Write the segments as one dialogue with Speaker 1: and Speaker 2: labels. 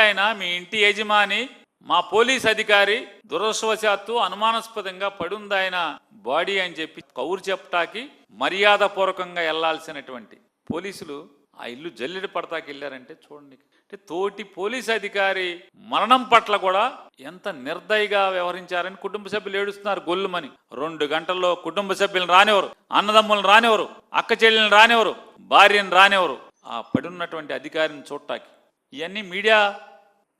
Speaker 1: ఆయన మీ ఇంటి యజమాని మా పోలీస్ అధికారి దురదృష్టవశాత్తు అనుమానాస్పదంగా పడుందాయన ఆయన బాడీ అని చెప్పి కౌరు చెప్పటాకి మర్యాద పూర్వకంగా వెళ్ళాల్సినటువంటి పోలీసులు ఆ ఇల్లు జల్లెడ పడతాకి వెళ్ళారంటే చూడండి. అంటే తోటి పోలీస్ అధికారి మరణం పట్ల కూడా ఎంత నిర్దయగా వ్యవహరించారని కుటుంబ సభ్యులు ఏడుస్తున్నారు గొల్లుమని. రెండు గంటల్లో కుటుంబ సభ్యులను రానివ్వరు అన్నదమ్ములను రానివ్వరు అక్క చెల్లెలను రానివ్వరు భార్యను రానివ్వరు. ఆ పడున్నటువంటి అధికారిని చూడటానికి ఇవన్నీ మీడియా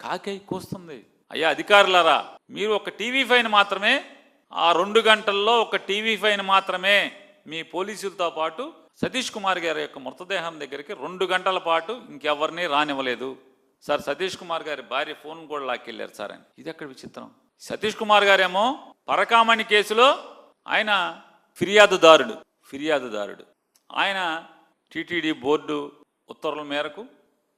Speaker 1: కాకై కూస్తుంది. అయ్యా అధికారులారా మీరు ఒక టీవీ ఫైన్ మాత్రమే ఆ రెండు గంటల్లో ఒక టీవీ ఫైన్ మాత్రమే మీ పోలీసులతో పాటు సతీష్ కుమార్ గారి యొక్క మృతదేహం దగ్గరికి రెండు గంటల పాటు ఇంకెవరిని రానివ్వలేదు. సార్ సతీష్ కుమార్ గారి భార్య ఫోన్ కూడా లాక్కెళ్ళారు సార్ అని. ఇది ఎక్కడ విచిత్రం? సతీష్ కుమార్ గారేమో పరకామణి కేసులో ఆయన ఫిర్యాదుదారుడు ఫిర్యాదుదారుడు. ఆయన టీటీడీ బోర్డు ఉత్తర్వుల మేరకు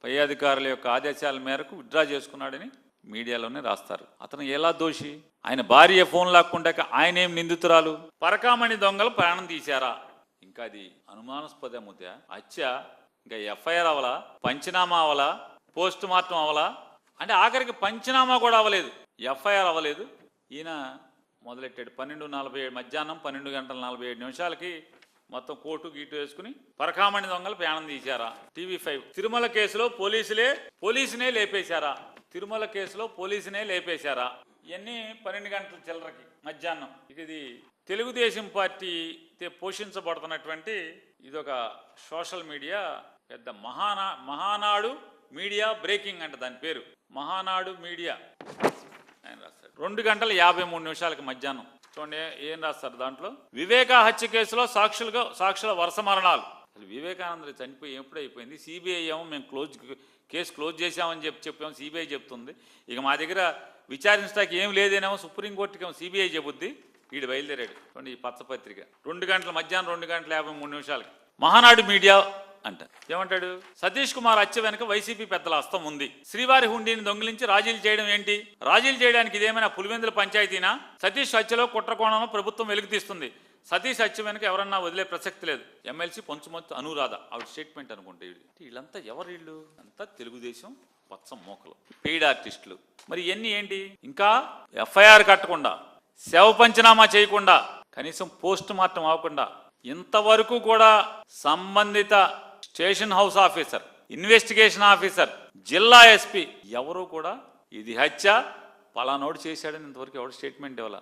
Speaker 1: పై అధికారుల యొక్క ఆదేశాల మేరకు విత్డ్రా చేసుకున్నాడని మీడియాలోనే రాస్తారు. అతను ఎలా దోషి? ఆయన భార్య ఫోన్ లాక్కుంటాక ఆయన ఏం నిందితురాలు? పరకామణి దొంగలు ప్రాణం తీశారా? ఇంకా అది అనుమానాస్పద ముద్ద. హత్య ఇంకా ఎఫ్ఐఆర్ అవలా పంచనామా అవలా పోస్ట్ మార్టం అవలా. అంటే ఆఖరికి పంచనామా కూడా అవ్వలేదు ఎఫ్ఐఆర్ అవ్వలేదు ఈయన మొదలెట్టాడు? పన్నెండు నలభై ఏడు మధ్యాహ్నం పన్నెండు గంటల నలభై ఏడు నిమిషాలకి మొత్తం కోటు గీటు వేసుకుని పరకామణి దొంగలు ప్రాణం తీశారా? TV five. తిరుమల కేసులో పోలీసులే పోలీసునే లేపేశారా? తిరుమల కేసులో పోలీసునే లేపేశారా? ఇవన్నీ పన్నెండు గంటల చిల్లరకి మధ్యాహ్నం. ఇది తెలుగుదేశం పార్టీ తే- పోషించబడుతున్నటువంటి ఇదొక సోషల్ మీడియా పెద్ద మహానా మహానాడు మీడియా బ్రేకింగ్ అంట దాని పేరు. మహానాడు మీడియా. ఆయన రాస్తాడు. రెండు గంటల యాభై మూడు నిమిషాలకి మధ్యాహ్నం. చూడండి ఏం రాస్తారు దాంట్లో? వివేకా హత్య కేసులో సాక్షులుగా సాక్షుల వరుస మరణాలు. అసలు వివేకానంద చనిపోయి ఎప్పుడు అయిపోయింది. సిబిఐ ఏమో మేము క్లోజ్ కేసు క్లోజ్ చేశామని చెప్పి చెప్పాము. సిబిఐ చెప్తుంది. ఇక మా దగ్గర విచారించడానికి ఏం లేదేనేమో సుప్రీంకోర్టుకి ఏమో సిబిఐ చెబుద్ది. వీడు బయలుదేరాడు. చూడండి ఈ పత్రపత్రిక రెండు గంటల మధ్యాహ్నం రెండు గంటల యాభై మూడు నిమిషాలకి. మహానాడు మీడియా అంట. ఏమంటాడు? సతీష్ కుమార్ హత్య వెనుక వైసీపీ పెద్దల హస్తం ఉంది. శ్రీవారి హుండీని దొంగిలించి రాజీలు చేయడం ఏంటి? రాజీలు చేయడానికి ఇదేమైనా పులివెందుల పంచాయతీనా? సతీష్ హత్యలో కుట్రకోణంలో ప్రభుత్వం వెలుగు తీస్తుంది. సతీష్ హత్య వెనుక ఎవరన్నా వదిలే ప్రసక్తి లేదు. ఎమ్మెల్సీ పొంచుమొత్తు అనురాధ. ఆవిడ స్టేట్మెంట్ అనుకుంటే వీళ్ళంతా ఎవరు వీళ్ళు అంతా తెలుగుదేశం పచ్చ మోకలు పెయిడ్ ఆర్టిస్టులు. మరి ఇవన్నీ ఏంటి? ఇంకా ఎఫ్ఐఆర్ కట్టకుండా శవ పంచనామా చేయకుండా కనీసం పోస్ట్ మార్టం అవ్వకుండా ఇంతవరకు కూడా సంబంధిత station house officer investigation officer జిల్లా ఎస్పీ ఎవరు కూడా ఇది హత్య పలానోడు చేశాడని ఇంతవరకు ఎవరు స్టేట్మెంట్ ఇవ్వాల.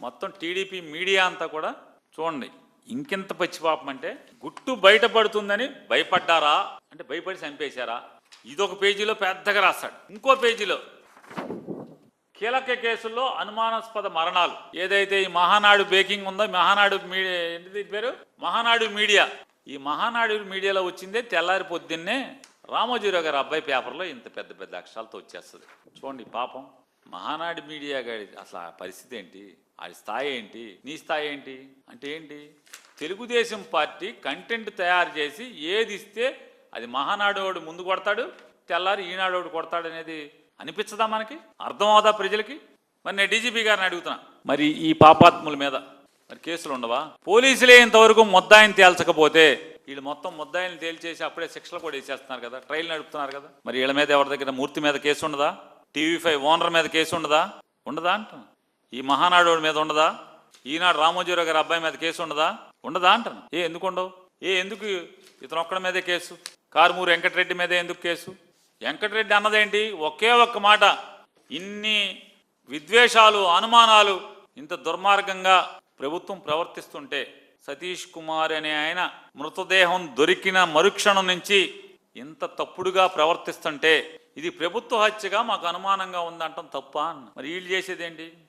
Speaker 1: మొత్తం టీడీపీ మీడియా అంతా కూడా చూడండి ఇంకెంత పచ్చిపాపం అంటే గుట్టు బయటపడుతుందని భయపడ్డారా? అంటే భయపడి చంపేశారా? ఇదొక పేజీలో పెద్దగా రాస్తాడు ఇంకో పేజీలో కీలక కేసుల్లో అనుమానాస్పద మరణాలు. ఏదైతే ఈ మహానాడు బేకింగ్ ఉందో మహానాడు మీడియా ఏంటిది పేరు? మహానాడు మీడియా. ఈ మహానాడు మీడియాలో వచ్చిందే తెల్లారి పొద్దున్నే రామోజీరావు గారి అబ్బాయి పేపర్లో ఇంత పెద్ద పెద్ద అక్షరాలతో వచ్చేస్తుంది. చూడండి పాపం మహానాడు మీడియా గారి అసలు ఆ పరిస్థితి ఏంటి? ఆడి స్థాయి ఏంటి? నీ స్థాయి ఏంటి? అంటే ఏంటి? తెలుగుదేశం పార్టీ కంటెంట్ తయారు చేసి ఏది ఇస్తే అది మహానాడోడు ముందు కొడతాడు తెల్లారి ఈనాడోడు కొడతాడు అనేది అనిపించదా మనకి? అర్థం అవుదా ప్రజలకి? మరి నేను డీజీపీ గారిని అడుగుతున్నా. మరి ఈ పాపాత్ముల మీద మరి కేసులు ఉండవా? పోలీసులే ఇంతవరకు ముద్దాయిని తేల్చకపోతే వీళ్ళు మొత్తం ముద్దాయిని తేల్చేసి అప్పుడే శిక్షలు కూడా వేసేస్తున్నారు కదా ట్రైల్ నడుపుతున్నారు కదా. మరి వీళ్ళ మీద ఎవరి దగ్గర మూర్తి మీద కేసు ఉండదా? టీవీ ఫైవ్ ఓనర్ మీద కేసు ఉండదా? ఉండదా అంటాను ఈ మహానాడు మీద ఉండదా? ఈనాడు రామోజీరావు గారి అబ్బాయి మీద కేసు ఉండదా? ఉండదా అంటాను ఏ ఎందుకు ఉండవు? ఏ ఎందుకు ఇతను ఒక్కడి మీదే కేసు? కారుమూరు వెంకటరెడ్డి మీదే ఎందుకు కేసు? వెంకటరెడ్డి అన్నదేంటి? ఒకే ఒక్క మాట. ఇన్ని విద్వేషాలు అనుమానాలు ఇంత దుర్మార్గంగా ప్రభుత్వం ప్రవర్తిస్తుంటే సతీష్ కుమార్ అనే ఆయన మృతదేహం దొరికిన మరుక్షణం నుంచి ఇంత తప్పుడుగా ప్రవర్తిస్తుంటే ఇది ప్రభుత్వ హత్యగా మాకు అనుమానంగా ఉందంటాం తప్ప మరి వీళ్ళు చేసేదేంటి?